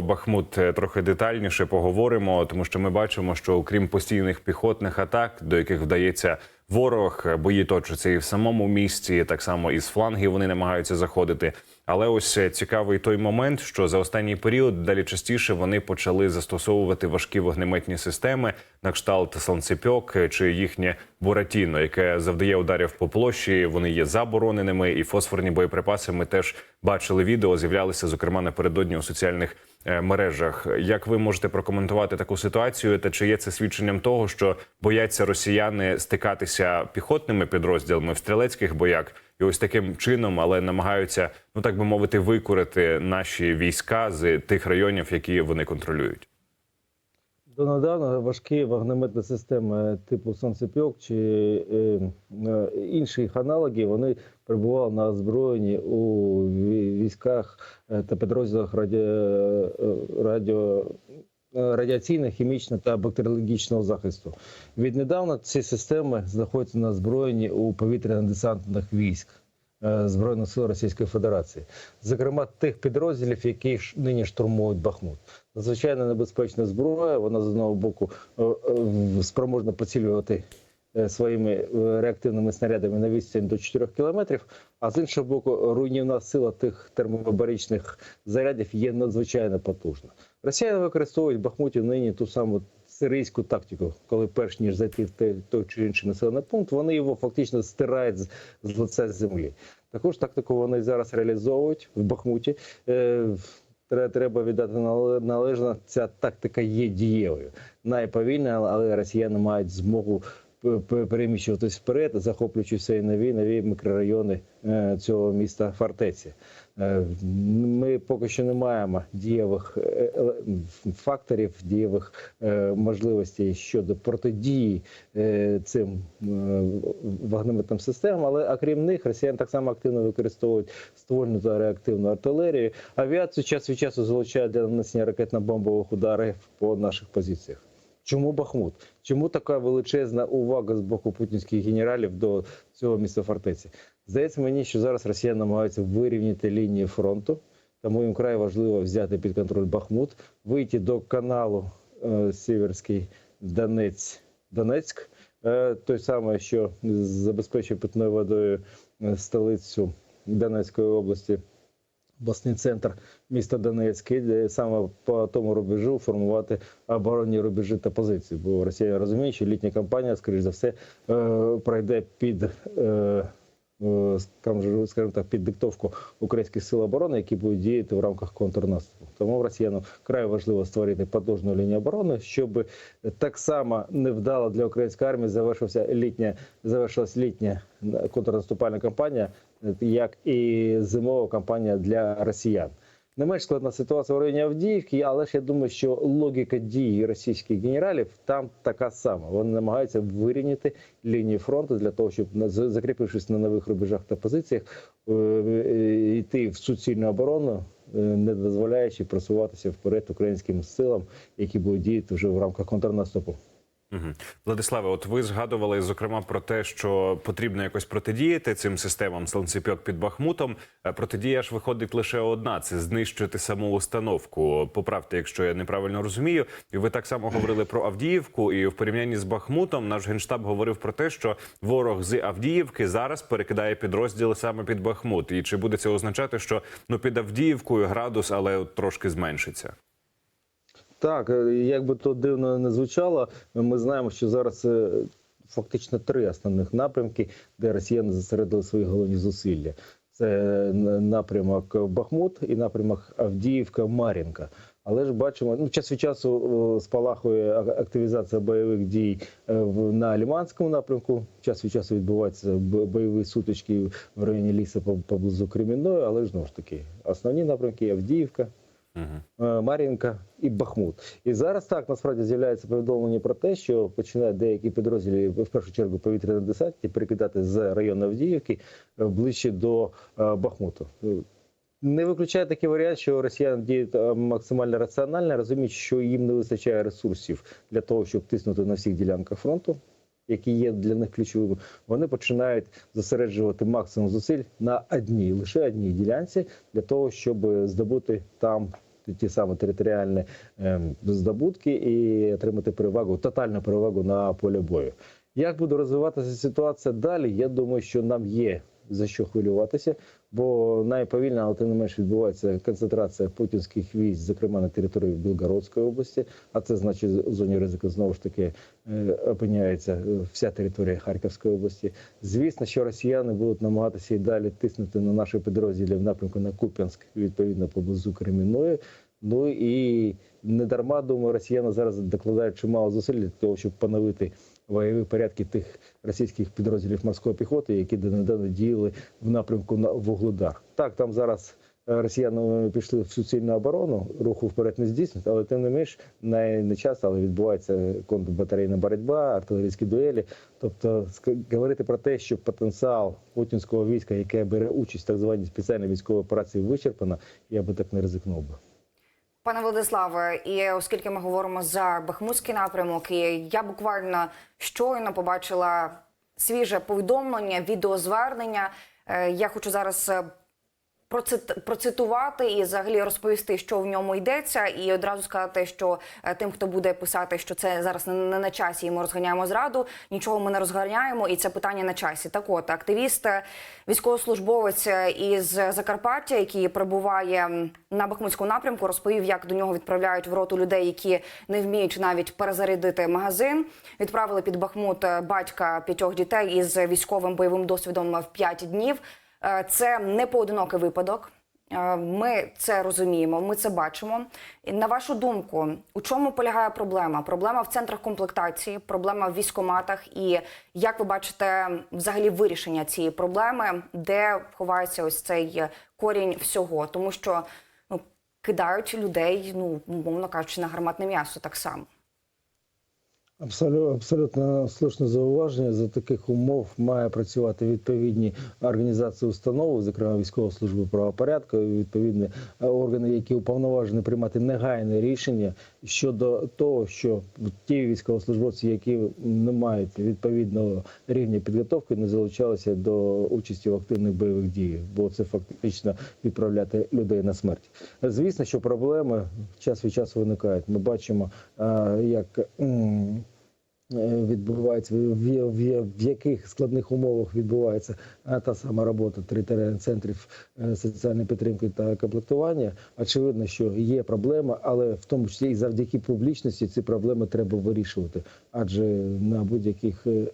Бахмут е, трохи детальніше поговоримо, тому що ми бачимо, що окрім постійних піхотних атак, до яких вдається ворог, бої точаться і в самому місті, так само і з флангів вони намагаються заходити. Але ось е, цікавий той момент, що за останній період далі частіше вони почали застосовувати важкі вогнеметні системи на кшталт Санцепьок е, чи їхнє Буратіно, яке завдає ударів по площі. Вони є забороненими, і фосфорні боєприпаси ми теж бачили відео. З'являлися зокрема напередодні у соціальних мережах. Як ви можете прокоментувати таку ситуацію? Та чи є це свідченням того, що бояться росіяни стикатися піхотними підрозділами в стрілецьких боях? І ось таким чином, але намагаються, ну так би мовити, викорити наші війська з тих районів, які вони контролюють. Донедавна важкі вогнеметні системи типу Санцепьок чи е, е, інших аналогів вони перебували на озброєнні у військах е, та підрозділах раді, радіо. Радіаційного, хімічного та бактеріологічного захисту. Віднедавна ці системи знаходяться на озброєнні у повітряно-десантних військ Збройних сил Російської Федерації, зокрема тих підрозділів, які нині штурмують Бахмут. Надзвичайно небезпечна зброя. Вона з одного боку е, е, спроможна поцілювати е, своїми е, реактивними снарядами на відстань до 4 кілометрів. А з іншого боку, руйнівна сила тих термобаричних зарядів є надзвичайно потужна. Росіяни використовують в Бахмуті нині ту саму сирійську тактику, коли перш ніж зайти в той, чи інший населений пункт, вони його фактично стирають з, з лиця землі. Також тактику вони зараз реалізовують в Бахмуті. Е, Треба віддати нале- належно. Ця тактика є дієвою. Найповільна, але росіяни мають змогу переміщуватись вперед, захоплюючи все нові нові мікрорайони е, цього міста фортеці. Е, Ми поки що не маємо дієвих е, факторів, дієвих можливостей щодо протидії цим вогнеметним системам, але окрім них, росіяни так само активно використовують ствольну та реактивну артилерію. Авіацію час від часу залучають для нанесення ракетно-бомбових ударів по наших позиціях. Чому Бахмут? Чому така величезна увага з боку путінських генералів до цього міста фортеці? Здається мені, що зараз росіяни намагаються вирівняти лінії фронту, тому їм край важливо взяти під контроль Бахмут, вийти до каналу е, Сіверський Донець, Донецьк, е, той самий, що забезпечує питною водою е, столицю Донецької області. Обласний центр міста Донецьк, де саме по тому рубежу формувати оборонні рубежі та позиції. Бо Росія розуміє, що літня кампанія, скоріш за все, е, пройде під. Е, скажімо так, під диктовку українських сил оборони, які будуть діяти в рамках контрнаступу. Тому росіянам край важливо створити потужну лінію оборони, щоб так само невдало для української армії завершився літня, завершилась літня контрнаступальна кампанія, як і зимова кампанія для росіян. Не менш складна ситуація в районі Авдіївки, але ж я думаю, що логіка дії російських генералів там така сама. Вони намагаються вирівняти лінії фронту для того, щоб закріпившись на нових рубежах та позиціях, е, е, йти в суцільну оборону, е, не дозволяючи просуватися вперед українським силам, які будуть діяти вже в рамках контрнаступу. Угу. Владиславе, от ви згадували зокрема про те, що потрібно якось протидіяти цим системам Слонцепьок під Бахмутом. Е, Протидія ж виходить лише одна: це знищити саму установку. Поправте, якщо я неправильно розумію. І ви так само говорили про Авдіївку. І в порівнянні з Бахмутом наш генштаб говорив про те, що ворог з Авдіївки зараз перекидає підрозділи саме під Бахмут. І чи буде це означати, що ну під Авдіївкою градус, але трошки зменшиться? Так, е, як би то дивно не звучало, ми знаємо, що зараз е, фактично три основних напрямки, де росіяни зосередили свої головні зусилля. Це е, напрямок Бахмут і напрямок Авдіївка, Мар'їнка. Але ж бачимо, ну час від часу спалахує активізація бойових дій на Ліманському напрямку. Час від часу відбуваються бойові сутички в районі лісу поблизу Кремінної, але ж знову ж таки основні напрямки Авдіївка, Угу. Мар'їнка і Бахмут. І зараз так насправді з'являється повідомлення про те, що починають деякі підрозділи, в першу чергу повітряно десантні, перекидати з району Авдіївки е, ближче до е, Бахмуту. Не виключає такий варіант, що росіяни діють максимально раціонально, розуміють, що їм не вистачає ресурсів для того, щоб тиснути на всіх ділянках фронту. Які є для них ключовими, вони починають зосереджувати максимум зусиль на одній, лише одній ділянці для того, щоб здобути там ті самі територіальні ем, здобутки і отримати перевагу, тотальну перевагу на полі бою. Як буде розвиватися ситуація далі? Я думаю, що нам є за що хвилюватися, бо найповільно, але тим не менш відбувається концентрація путінських військ, зокрема на території Білгородської області. А це значить в зоні ризику знову ж таки е, опиняється е, вся територія Харківської області. Звісно, що росіяни будуть намагатися і далі тиснути на наші підрозділи в напрямку на Куп'янськ, відповідно поблизу Кремінної. Ну і не дарма думаю, росіяни зараз докладають чимало зусиль для того, щоб поновити бойові порядки тих російських підрозділів морської піхоти, які донедавна діяли в напрямку на Вугледар. Так, там зараз е, росіяни пішли в суцільну оборону, руху вперед не здійснюють, але тим не менш не, не часто, але відбувається контрбатарейна боротьба, артилерійські дуелі. Тобто, говорити про те, що потенціал путінського війська, яке бере участь в так званій спеціальній військовій операції, вичерпано, я би так не ризикнув би. Пане Владиславе, і оскільки ми говоримо за Бахмутський напрямок, і я буквально щойно побачила свіже повідомлення, відеозвернення. Е, Я хочу зараз е, процитувати і взагалі розповісти, що в ньому йдеться, і одразу сказати, що е, тим, хто буде писати, що це зараз не, на часі, і ми розганяємо зраду. Нічого ми не розганяємо, і це питання на часі. Так, от активіст, е, військовослужбовець е, із Закарпаття, який перебуває на Бахмутському напрямку, розповів, як до нього відправляють в роту людей, які не вміють навіть перезарядити магазин. Відправили під Бахмут батька п'ятьох дітей із військовим бойовим досвідом в 5 днів. Е, Це не поодинокий випадок. Е, Ми це розуміємо, ми це бачимо. І На вашу думку, у чому полягає проблема? Проблема в центрах комплектації, проблема в військоматах. І як ви бачите взагалі вирішення цієї проблеми, де ховається ось цей корінь всього? Тому що ну, кидають людей, ну умовно кажучи, на гарматне м'ясо так само. Абсолютно, слушне зауваження. За таких умов має працювати відповідні організації установи, зокрема військова служба правопорядку, відповідні е, органи, які уповноважені приймати негайне рішення щодо того, що ті військовослужбовці, які не мають відповідного рівня підготовки, не залучалися до участі в активних бойових діях, бо це фактично відправляти людей на смерть. Звісно, що проблеми час від часу виникають. Ми бачимо, е, як відбувається, в, в, в яких складних умовах відбувається е, та сама робота територіальних центрів е, соціальної підтримки та комплектування. Очевидно, що є проблема, але в тому числі і завдяки публічності ці проблеми треба вирішувати. Адже на будь-яких е,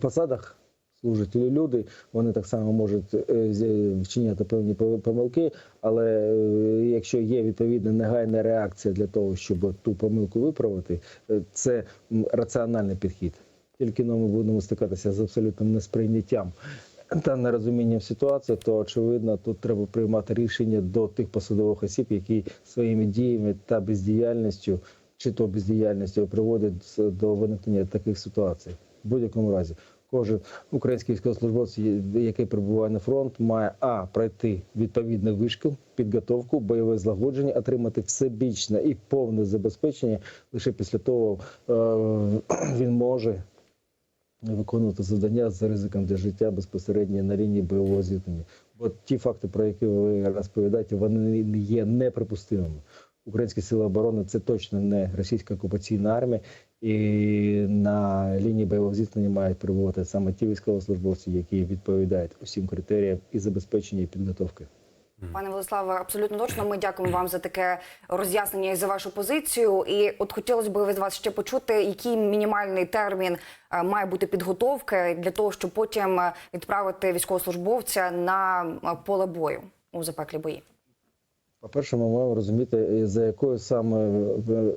посадах служать люди, вони так само можуть е, вчиняти певні помилки, але е, якщо є відповідна негайна реакція для того, щоб ту помилку виправити, е, це раціональний підхід. Тільки ми будемо стикатися з абсолютним несприйняттям та нерозумінням ситуації, то очевидно тут треба приймати рішення до тих посадових осіб, які своїми діями та бездіяльністю чи то бездіяльністю приводять до виникнення таких ситуацій. В будь-якому разі, кожен український військовослужбовець, який прибуває на фронт, має а пройти відповідний вишкіл, підготовку, бойове злагодження, отримати всебічне і повне забезпечення. Лише після того е, він може виконувати завдання з ризиком для життя безпосередньо на лінії бойового зіткнення. Бо ті факти, про які ви розповідаєте, вони є неприпустимими. Українські сили оборони це точно не російська окупаційна армія, і на лінії бойового зіткнення мають перебувати саме ті військовослужбовці, які відповідають усім критеріям і забезпечення і підготовки. Пане Владиславе, абсолютно точно. Ми дякуємо вам за таке роз'яснення і за вашу позицію. І от хотілося б від вас ще почути, який мінімальний термін е, має бути підготовки для того, щоб потім е, відправити військовослужбовця на е, поле бою у запеклі бої. По-перше, ми маємо розуміти, за якою саме е,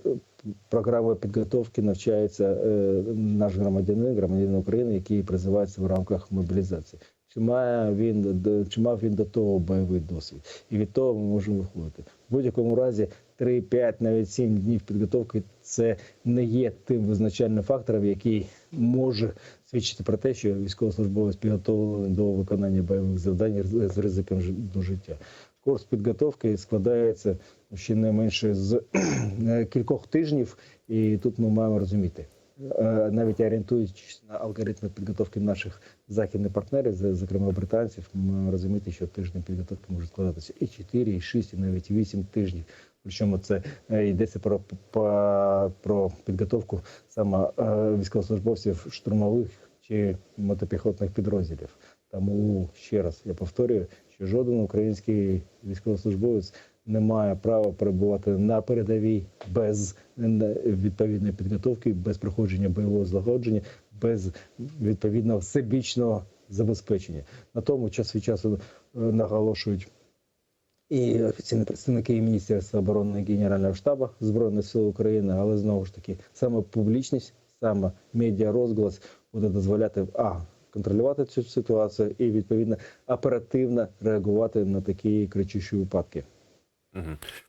програмою підготовки навчається е, наш громадянин, громадянин України, який призивається в рамках мобілізації. Чи має він чи мав він до того бойовий досвід? І від того ми можемо виходити. В будь-якому разі 3-5, навіть 7 днів підготовки це не є тим визначальним фактором, який може свідчити про те, що військовослужбовець підготовлений до виконання бойових завдань з ризиком до життя. Курс підготовки складається ще не менше з е, кількох тижнів, і тут ми маємо розуміти. е, навіть орієнтуючись на алгоритми підготовки наших західних партнерів, зокрема британців, ми маємо розуміти, що тиждень підготовки може складатися і 4, і 6, і навіть 8 тижнів. Причому це е, йдеться про, про підготовку саме військовослужбовців штурмових чи мотопіхотних підрозділів. Тому ще раз я повторюю, що жоден український військовослужбовець не має права перебувати на передовій без е, відповідної підготовки, без проходження бойового злагодження, без відповідного всебічного забезпечення. На тому час від часу е, наголошують і офіційні представники і Міністерства оборони і Генерального штабу Збройних сил України, але знову ж таки саме публічність, саме медіарозголос буде дозволяти а контролювати цю ситуацію і відповідно оперативно реагувати на такі кричущі випадки.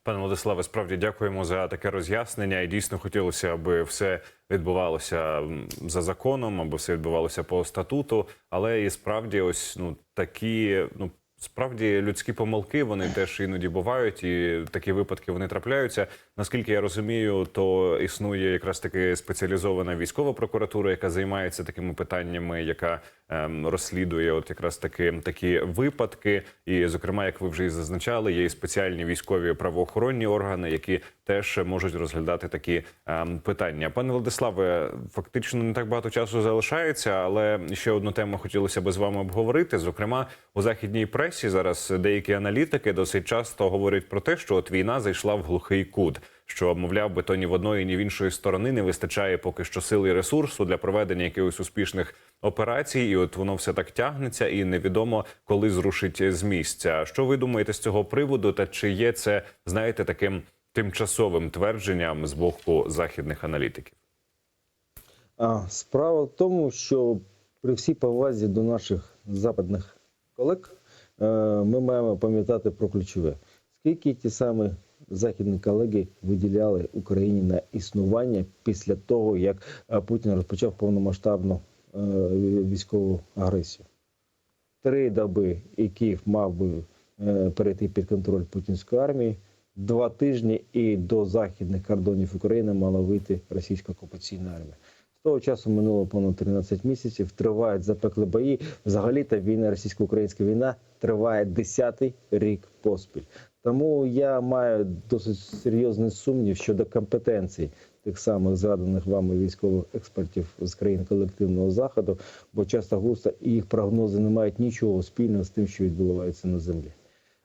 Пане Владиславе, справді дякуємо за таке роз'яснення. І дійсно хотілося, аби все відбувалося за законом, аби все відбувалося по статуту. Але і справді, ось ну такі, ну справді людські помилки вони теж іноді бувають, і такі випадки вони трапляються. Наскільки я розумію, то існує якраз таки спеціалізована військова прокуратура, яка займається такими питаннями, яка розслідує от якраз таки такі випадки. І, зокрема, як ви вже і зазначали, є і спеціальні військові правоохоронні органи, які теж можуть розглядати такі ем, питання. Пане Владиславе, фактично не так багато часу залишається, але ще одну тему хотілося би з вами обговорити. Зокрема, у західній пресі зараз деякі аналітики досить часто говорять про те, що от війна зайшла в глухий кут. Що мовляв би, то ні в одної, ні в іншої сторони не вистачає поки що сили і ресурсу для проведення якихось успішних операцій, і от воно все так тягнеться, і невідомо коли зрушить з місця. Що ви думаєте з цього приводу? Та чи є це знаєте таким тимчасовим твердженням з боку західних аналітиків? А справа в тому, що при всій повазі до наших западних колег е, ми маємо пам'ятати про ключове. Скільки ті самі західні колеги виділяли Україні на існування після того, як е, Путін розпочав повномасштабну е, військову агресію? Три доби, і Київ мав би е, перейти під контроль путінської армії. Два тижні і до західних кордонів України мала вийти російська окупаційна армія. З того часу минуло понад 13 місяців. Тривають запекли бої. Взагалі та війна, російсько-українська війна триває 10-й рік поспіль. Тому я маю досить серйозний сумнів щодо компетенцій тих самих згаданих вами військових експертів з країн колективного заходу, бо часто густо їх прогнози не мають нічого спільного з тим, що відбувається на землі.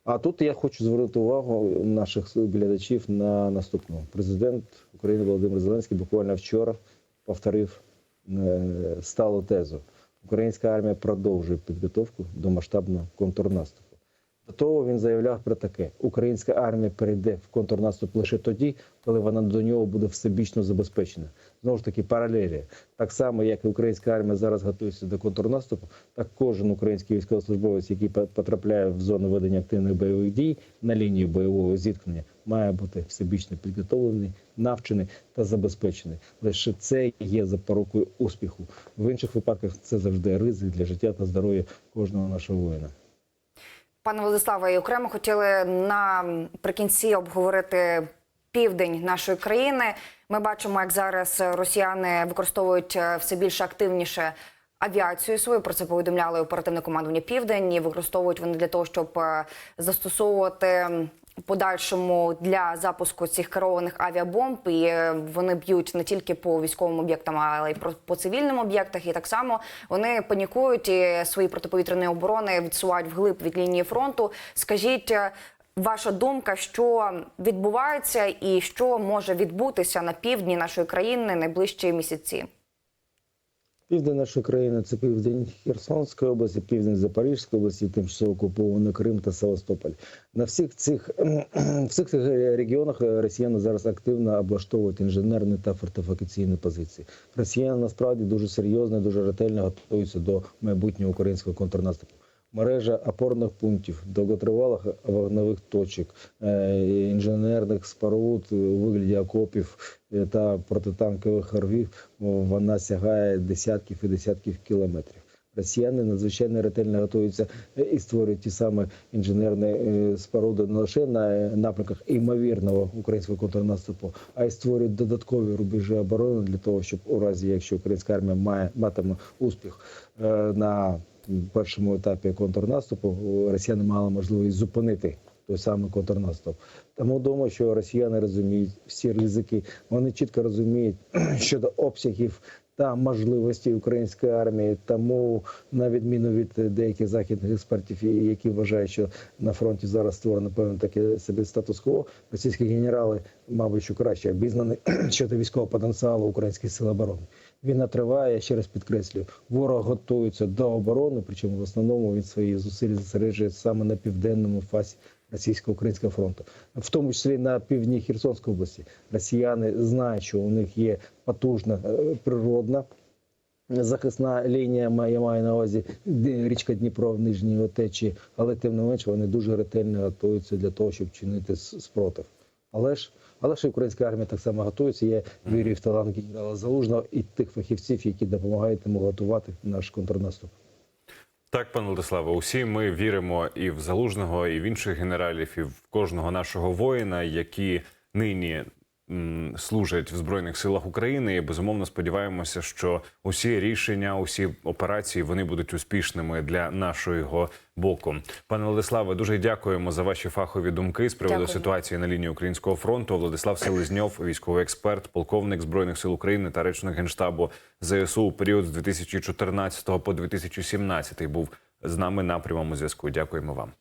А тут я хочу звернути увагу наших глядачів на наступному. Президент України Володимир Зеленський буквально вчора повторив е, сталу тезу. Українська армія продовжує підготовку до масштабного контрнаступу. Того він заявляв про таке: українська армія перейде в контрнаступ лише тоді, коли вона до нього буде всебічно забезпечена. Знову ж таки, паралелі. Так само, як і українська армія зараз готується до контрнаступу, так кожен український військовослужбовець, який потрапляє в зону ведення активних бойових дій на лінію бойового зіткнення, має бути всебічно підготовлений, навчений та забезпечений. Лише це є запорукою успіху. В інших випадках це завжди ризик для життя та здоров'я кожного нашого воїна. Пане Владиславе, і окремо хотіли наприкінці обговорити південь нашої країни. Ми бачимо, як зараз росіяни використовують е, все більш активніше авіацію свою. Про це повідомляли оперативне командування Південь. І використовують вони для того, щоб е, застосовувати подальшому для запуску цих керованих авіабомб. І е, вони б'ють не тільки по військовим об'єктам, але й по цивільним об'єктах. І так само вони панікують і свої протиповітряної оборони відсувають вглиб від лінії фронту. Скажіть. е, Ваша думка, що відбувається і що може відбутися на півдні нашої країни найближчі місяці? Південь нашої країни це південь Херсонської області, південь Запорізької області, тимчасово окуповано Крим та Севастополь. На всіх цих всіх цих регіонах росіяни зараз активно облаштовують інженерні та фортифікаційні позиції. Росіяни насправді дуже серйозно, дуже ретельно готуються до майбутнього українського контрнаступу. Мережа опорних пунктів, довготривалих вогневих точок, е, інженерних споруд у вигляді окопів та протитанкових рвів вона сягає десятків і десятків кілометрів. Росіяни надзвичайно ретельно готуються і створюють ті самі інженерні е, споруди не лише на е, напрямках імовірного українського контрнаступу, а й створюють додаткові рубежі оборони для того, щоб у разі, якщо українська армія має матиме успіх е, на першому етапі контрнаступу, е, росіяни мали можливість зупинити той самий контрнаступ. Тому думаю, що росіяни розуміють всі ризики. Вони чітко розуміють щодо обсягів та можливості української армії. Тому, на відміну від деяких західних експертів, які вважають, що на фронті зараз створено певно таке собі статус-кво, російські генерали, мабуть, що краще обізнані щодо військового потенціалу українських сил оборони. Війна триває, я ще раз підкреслюю, ворог готується до оборони, причому в основному він свої зусилля зосереджує саме на південному фасі російсько-українського фронту, в тому числі на півдні Херсонської області. Росіяни знають, що у них є потужна е, природна захисна лінія, ма- я маю на увазі річка Дніпро в нижній отечі, але тим не менше вони дуже ретельно готуються для того, щоб чинити спротив. Але ж але ж і українська армія так само готується. Я вірю в талант генерала Залужного і тих фахівців, які допомагають йому готувати наш контрнаступ. Так, пане Владиславе, усі ми віримо і в залужного, і в інших генералів, і в кожного нашого воїна, які нині служать в збройних силах України. І безумовно сподіваємося, що усі рішення, усі операції вони будуть успішними для нашого боку. Пане Владиславе, дуже дякуємо за ваші фахові думки з приводу Дякую. ситуації на лінії українського фронту. Владислав Селезньов, військовий експерт, полковник збройних сил України та речник генштабу ЗСУ у період з 2014 по 2017 був з нами на прямому зв'язку. Дякуємо вам.